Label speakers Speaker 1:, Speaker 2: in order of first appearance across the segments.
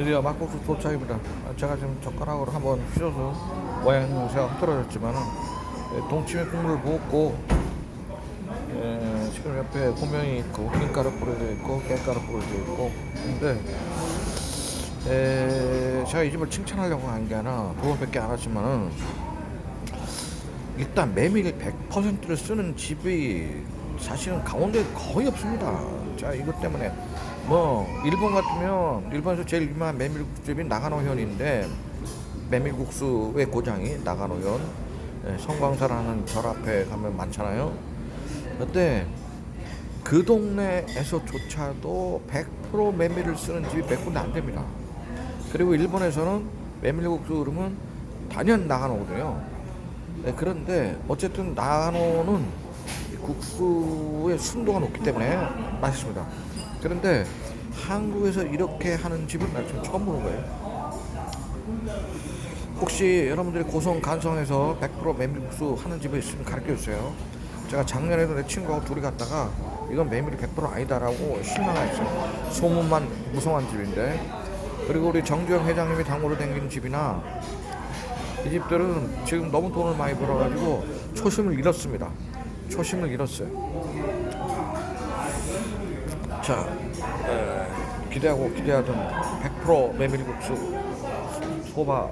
Speaker 1: 드디어 막국수 도착입니다. 아, 제가 지금 젓가락으로 한번 휘저어서 모양새가 흐트러졌지만 동치미 국물을 부었고 예, 지금 옆에 고명이 있고 김가루 뿌려져 있고 깨가루 뿌려져 있고 근데 에, 제가 이 집을 칭찬하려고 한게 아니라 두 번밖에 안 하지만은 일단 메밀 100%를 쓰는 집이 사실은 강원도에 거의 없습니다. 자 이것 때문에 뭐 일본 같으면 일본에서 제일 유명한 메밀국수집이 나가노현인데 메밀국수의 고장이 나가노현 예, 성광사라는 절 앞에 가면 많잖아요. 근데 그 동네에서조차도 100% 메밀을 쓰는 집이 몇 군데 안 됩니다. 그리고 일본에서는 메밀국수 그러면 단연 나가노거든요. 네, 그런데 어쨌든 나노는 이 국수의 순도가 높기 때문에 맛있습니다. 그런데 한국에서 이렇게 하는 집은 나 지금 처음 보는 거예요. 혹시 여러분들이 고성 간성에서 100% 메밀국수 하는 집이 있으면 가르쳐 주세요. 제가 작년에도 내 친구하고 둘이 갔다가 이건 메밀이 100% 아니다라고 실망했어요. 소문만 무성한 집인데 그리고 우리 정주영 회장님이 당구로 댕기는 집이나 이 집들은 지금 너무 돈을 많이 벌어가지고 초심을 잃었습니다. 초심을 잃었어요. 자, 에, 기대하고 기대하던 100% 메밀국수 소바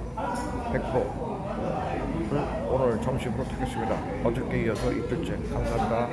Speaker 1: 100%를 오늘 점심으로 타겠습니다. 어저께 이어서 이틀째 감사합니다.